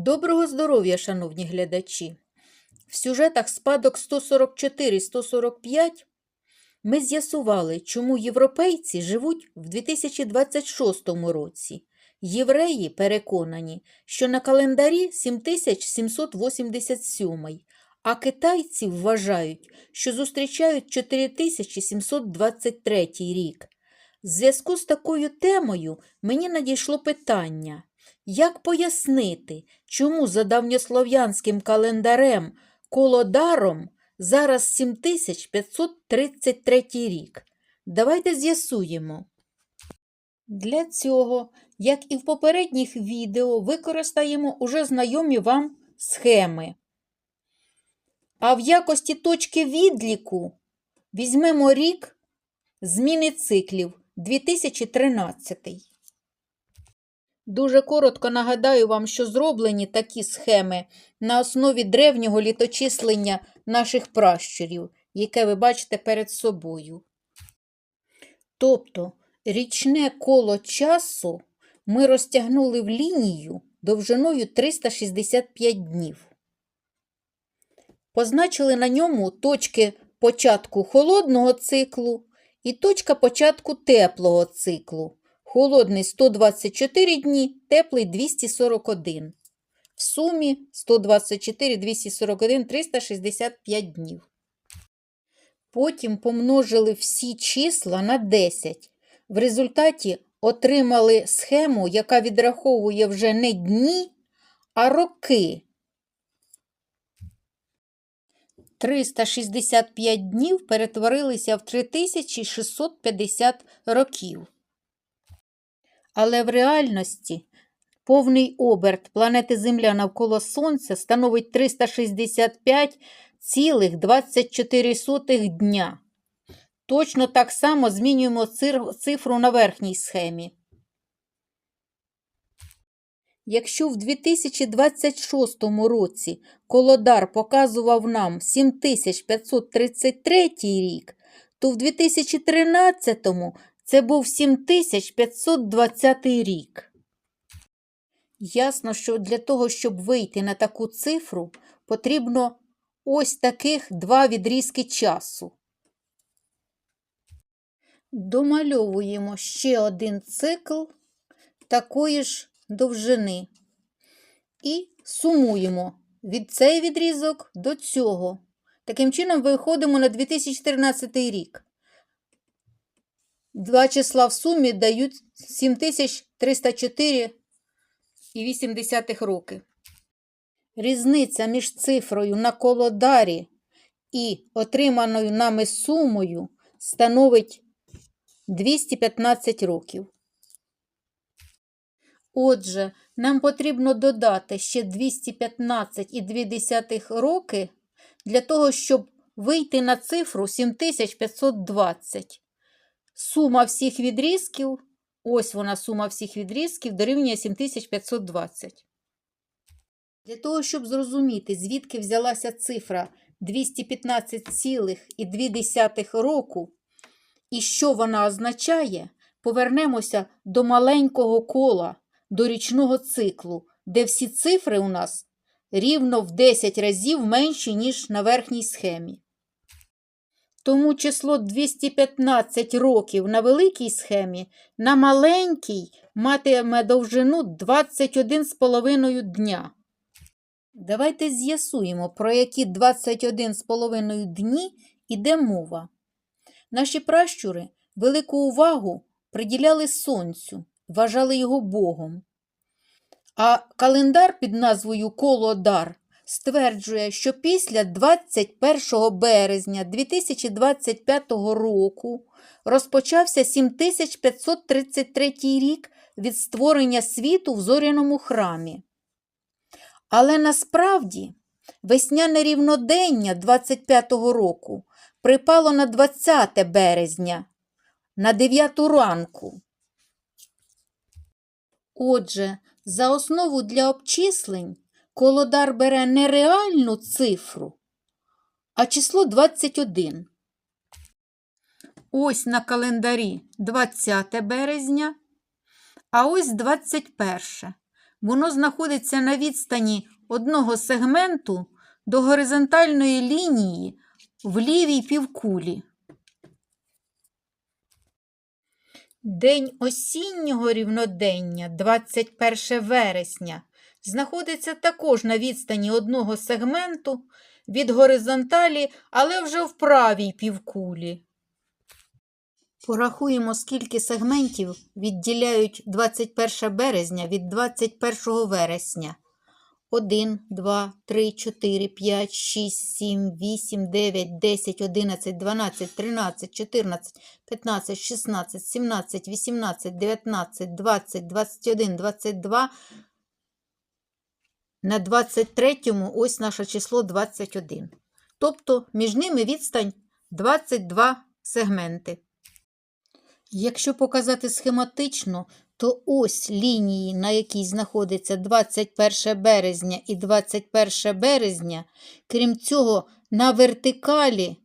Доброго здоров'я, шановні глядачі! В сюжетах спадок 144-145 ми з'ясували, чому європейці живуть в 2026 році. Євреї переконані, що на календарі 7787, а китайці вважають, що зустрічають 4723 рік. В зв'язку з такою темою мені надійшло питання, як пояснити, чому за давньослов'янським календарем колодаром зараз 7533 рік? Давайте з'ясуємо. Для цього, як і в попередніх відео, використаємо уже знайомі вам схеми. А в якості точки відліку візьмемо рік зміни циклів 2013. Дуже коротко нагадаю вам, що зроблені такі схеми на основі древнього літочислення наших пращурів, яке ви бачите перед собою. Тобто річне коло часу ми розтягнули в лінію довжиною 365 днів. Позначили на ньому точки початку холодного циклу і точка початку теплого циклу. Холодний 124 дні, теплий 241. В сумі 124, 241, 365 днів. Потім помножили всі числа на 10. В результаті отримали схему, яка відраховує вже не дні, а роки. 365 днів перетворилися в 3650 років. Але в реальності повний оберт планети Земля навколо Сонця становить 365,24 дня. Точно так само змінюємо цифру на верхній схемі. Якщо в 2026 році Колодар показував нам 7533 рік, то в 2013 це був 7520 рік. Ясно, що для того, щоб вийти на таку цифру, потрібно ось таких два відрізки часу. Домальовуємо ще один цикл такої ж довжини. І сумуємо від цей відрізок до цього. Таким чином, виходимо на 2013 рік. Два числа в сумі дають 7304,8 роки. Різниця між цифрою на колодарі і отриманою нами сумою становить 215 років. Отже, нам потрібно додати ще 215,2 роки для того, щоб вийти на цифру 7520. Сума всіх відрізків, ось вона сума всіх відрізків, дорівнює 7520. Для того, щоб зрозуміти, звідки взялася цифра 215,2 року і що вона означає, повернемося до маленького кола, до річного циклу, де всі цифри у нас рівно в 10 разів менші, ніж на верхній схемі. Тому число 215 років на великій схемі на маленькій матиме довжину 21,5 дня. Давайте з'ясуємо, про які 21,5 дні йде мова. Наші пращури велику увагу приділяли сонцю, вважали його Богом. А календар під назвою Колодар стверджує, що після 21 березня 2025 року розпочався 7533 рік від створення світу в зоряному храмі. Але насправді весняне рівнодення 25-го року припало на 20 березня, на 9 ранку. Отже, за основу для обчислень колодар бере не реальну цифру, а число 21. Ось на календарі 20 березня, а ось 21. воно знаходиться на відстані одного сегменту до горизонтальної лінії в лівій півкулі. День осіннього рівнодення, 21 вересня, знаходиться також на відстані одного сегменту від горизонталі, але вже в правій півкулі. Порахуємо, скільки сегментів відділяють 21 березня від 21 вересня. 1, 2, 3, 4, 5, 6, 7, 8, 9, 10, 11, 12, 13, 14, 15, 16, 17, 18, 19, 20, 21, 22. На 23-му ось наше число 21. Тобто між ними відстань 22 сегменти. Якщо показати схематично, то ось лінії, на якій знаходиться 21 березня і 21 березня, крім цього, на вертикалі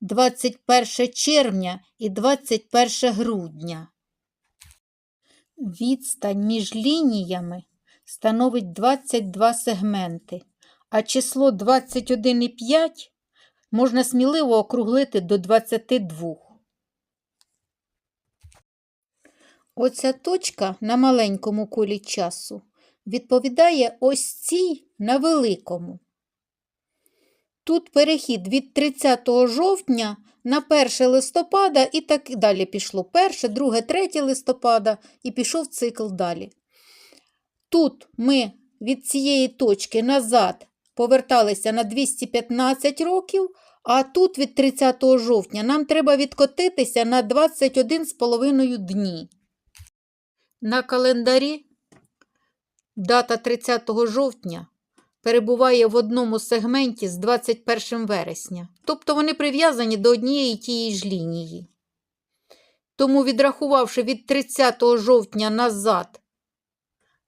21 червня і 21 грудня. Відстань між лініями становить 22 сегменти, а число 21,5 можна сміливо округлити до 22. Оця точка на маленькому колі часу відповідає ось цій на великому. Тут перехід від 30 жовтня на 1 листопада і так далі пішло. 1, 2, 3 листопада і пішов цикл далі. Тут ми від цієї точки назад поверталися на 215 років, а тут від 30 жовтня нам треба відкотитися на 21,5 дні. На календарі дата 30 жовтня перебуває в одному сегменті з 21 вересня. Тобто вони прив'язані до однієї тієї ж лінії. Тому, відрахувавши від 30 жовтня назад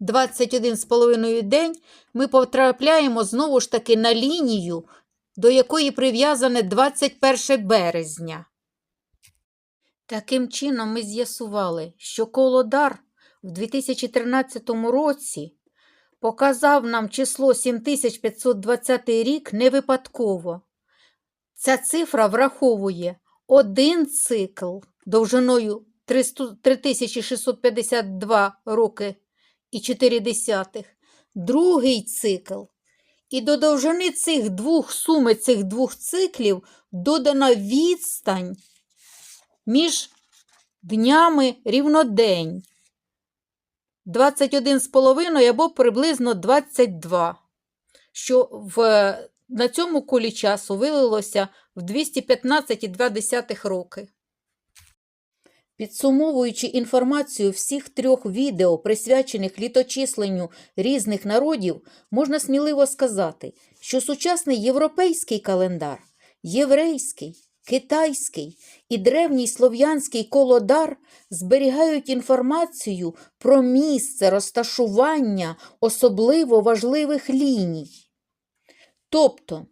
21,5 день, ми потрапляємо знову ж таки на лінію, до якої прив'язане 21 березня. Таким чином, ми з'ясували, що колодар в 2013 році показав нам число 7520 рік не випадково. Ця цифра враховує один цикл довжиною 3652 роки і 4 десятих, другий цикл. І до довжини цих двох суми цих двох циклів додана відстань між днями рівнодень. 21,5 або приблизно 22, що в, на цьому колі часу вилилося в 215,2 роки. Підсумовуючи інформацію всіх трьох відео, присвячених літочисленню різних народів, можна сміливо сказати, що сучасний європейський календар, єврейський, китайський і древній слов'янський колодар зберігають інформацію про місце розташування особливо важливих ліній. Тобто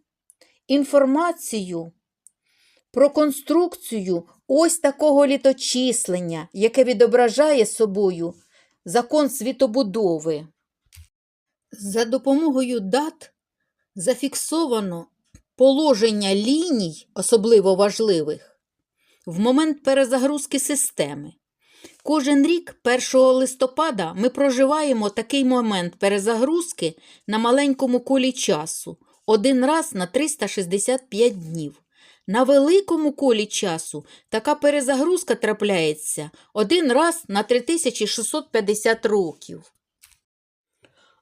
інформацію про конструкцію ось такого літочислення, яке відображає собою закон світобудови. За допомогою дат зафіксовано положення ліній, особливо важливих, в момент перезагрузки системи. Кожен рік 1 листопада ми проживаємо такий момент перезагрузки на маленькому колі часу один раз на 365 днів. На великому колі часу така перезагрузка трапляється один раз на 3650 років.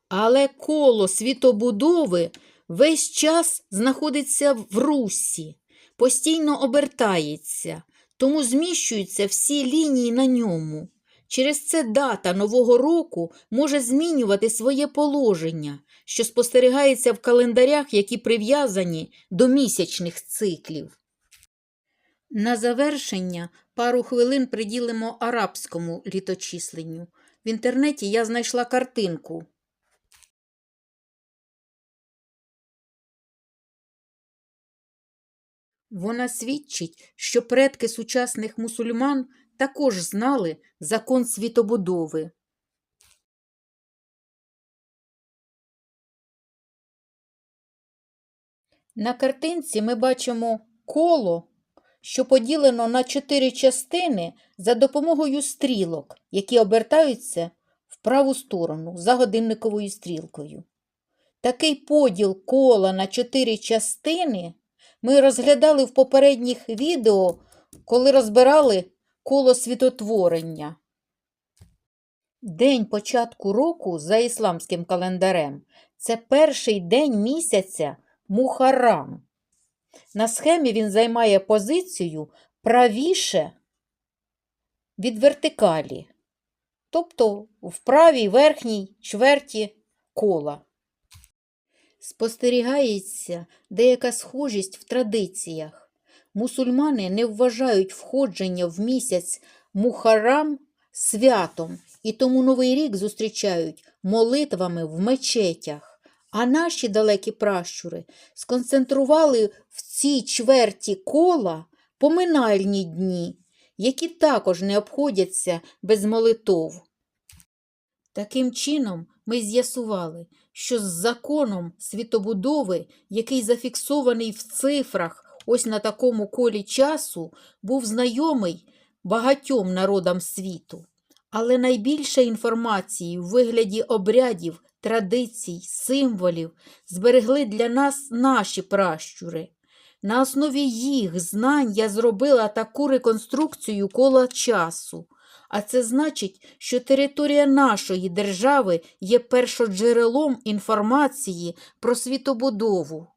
Але коло світобудови весь час знаходиться в русі, постійно обертається, тому зміщуються всі лінії на ньому. Через це дата Нового року може змінювати своє положення, що спостерігається в календарях, які прив'язані до місячних циклів. На завершення пару хвилин приділимо арабському літочисленню. В інтернеті я знайшла картинку. Вона свідчить, що предки сучасних мусульман також знали закон світобудови. На картинці ми бачимо коло, що поділено на чотири частини за допомогою стрілок, які обертаються в праву сторону за годинниковою стрілкою. Такий поділ кола на чотири частини ми розглядали в попередніх відео, коли розбирали коло світотворення. День початку року за ісламським календарем це перший день місяця Мухаррам. На схемі він займає позицію правіше від вертикалі, тобто в правій верхній чверті кола. Спостерігається деяка схожість в традиціях. Мусульмани не вважають входження в місяць Мухаррам святом, і тому Новий рік зустрічають молитвами в мечетях. А наші далекі пращури сконцентрували в цій чверті кола поминальні дні, які також не обходяться без молитов. Таким чином, ми з'ясували, що з законом світобудови, який зафіксований в цифрах ось на такому колі часу, був знайомий багатьом народам світу. Але найбільше інформації в вигляді обрядів, традицій, символів зберегли для нас наші пращури. На основі їх знань я зробила таку реконструкцію кола часу. А це значить, що територія нашої держави є першоджерелом інформації про світобудову.